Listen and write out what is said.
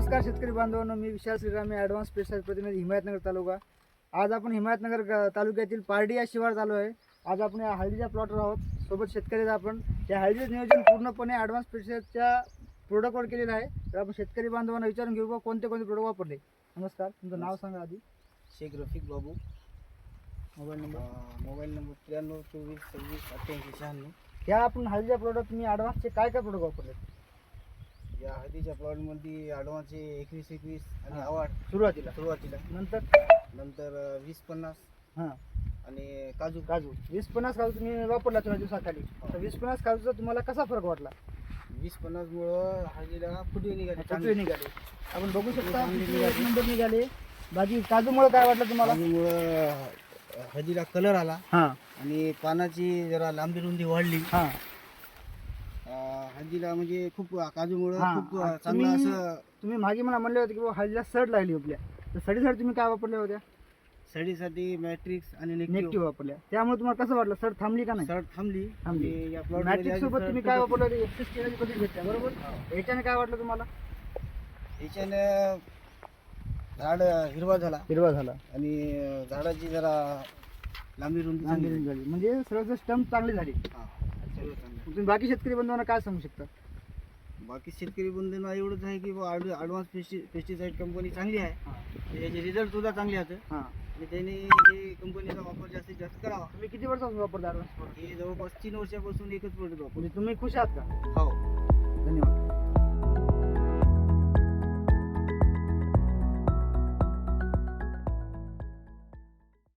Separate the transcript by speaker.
Speaker 1: नमस्कार शेतकरी बांधवांनो मी विशाल श्रीराम मी ॲडव्हान्स स्पेशल प्रतिनिधी हिमायतनगर तालुका. आज आपण हिमायतनगर तालुक्यातील पारडी या शिवार चालू आहे. आज आपण या हळदीच्या प्लॉटवर आहोत. सोबत शेतकऱ्याचं आपण या हळदीचं नियोजन पूर्णपणे ॲडव्हान्स स्पेशलच्या प्रोडक्टवर केलेलं आहे. तर आपण शेतकरी बांधवांना विचारून घेऊ बा कोणते कोणते प्रोडक्ट वापरले? नमस्कार. तुमचं नाव सांगा आधी.
Speaker 2: Shaikh Rafiq Babu.
Speaker 1: Mobile number.
Speaker 2: Mobile number त्र्याण्णव चोवीस सव्वीस अठ्ठ्याऐंशी शहाण्णव.
Speaker 1: ह्या आपण हळदीच्या प्रोडक्ट मी ॲडव्हान्सचे काय काय प्रोडक्ट वापरले?
Speaker 2: या हळदीच्या प्लॉटमध्ये ॲडव्हान्सचे एकवीस एकवीस आणि
Speaker 1: हा.
Speaker 2: आवाड
Speaker 1: सुरुवातीला.
Speaker 2: सुरुवातीला.
Speaker 1: नंतर?
Speaker 2: नंतर अं, वीस पन्नास
Speaker 1: हां.
Speaker 2: आणि काजू.
Speaker 1: काजू. वीस पन्नास काजू तुम्ही वापरला थोड्या दिवसाखाली. तर वीस पन्नास काजूचा तुम्हाला कसा फरक वाटला?
Speaker 2: वीस पन्नासमुळं हळदीला फुटवे निघाले
Speaker 1: फुटवे निघाले. आपण बघू शकता
Speaker 2: चांगले
Speaker 1: किती
Speaker 2: निघाले.
Speaker 1: एक नंबर निघाले. बाकी काजूमुळे काय वाटलं तुम्हाला?
Speaker 2: काजूमुळं हळदीला कलर आला
Speaker 1: हां.
Speaker 2: आणि पानाची जरा लांबी रुंदी वाढली.
Speaker 1: हां.
Speaker 2: हळदीला म्हणजे खूप काजूमुळं
Speaker 1: हा.
Speaker 2: खूप
Speaker 1: आणि
Speaker 2: चांगलं
Speaker 1: तुम्ही-
Speaker 2: असं
Speaker 1: तुम्ही मागे मला म्हणले होते की हळदीला सड लागली आपल्या. तर सडीसाठी तुम्ही काय वापरल्या होत्या?
Speaker 2: सडीसाठी मॅट्रिक्स आणि
Speaker 1: नेगटिव्ह.
Speaker 2: नेगटिव्ह
Speaker 1: वापरल्या. त्यामुळे तुम्हाला कसं वाटलं? सड थांबली का नाही?
Speaker 2: सड थांबली.
Speaker 1: थांबली.
Speaker 2: आणि या plot मध्ये
Speaker 1: मॅट्रिक
Speaker 2: आधी
Speaker 1: सोबत
Speaker 2: सड
Speaker 1: तुम्ही काय वापरलं होते? एक्सेस पद्धत घेतल्या बरोबर?
Speaker 2: होती.
Speaker 1: याच्याने काय वाटलं तुम्हाला?
Speaker 2: याच्यानं झाड हिरवा झाला.
Speaker 1: हिरवा झाला.
Speaker 2: आणि झाडाची जरा लांबी रुंदी चांगली
Speaker 1: म्हणजे सरळ स्टंप चांगली झाली.
Speaker 2: हा.
Speaker 1: तुम्ही बाकी शेतकरी बंधूंना काय सांगू शकता?
Speaker 2: बाकी शेतकरी बंधूंना एवढंच आहे की ॲडव्हान्स पेस्टिसाईड कंपनी चांगली आहे. याचे रिझल्ट सुद्धा चांगले आहेत
Speaker 1: हां.
Speaker 2: आणि त्याने हे कंपनीचा वापर जास्तीत जास्त करावा.
Speaker 1: तुम्ही किती वर्षापासून वापरता ॲडव्हान्स
Speaker 2: हे जवळपास तीन वर्षापासून एकच प्रोडक्ट वापरतो.
Speaker 1: म्हणजे तुम्ही खुश आहात का?
Speaker 2: हो.
Speaker 1: धन्यवाद.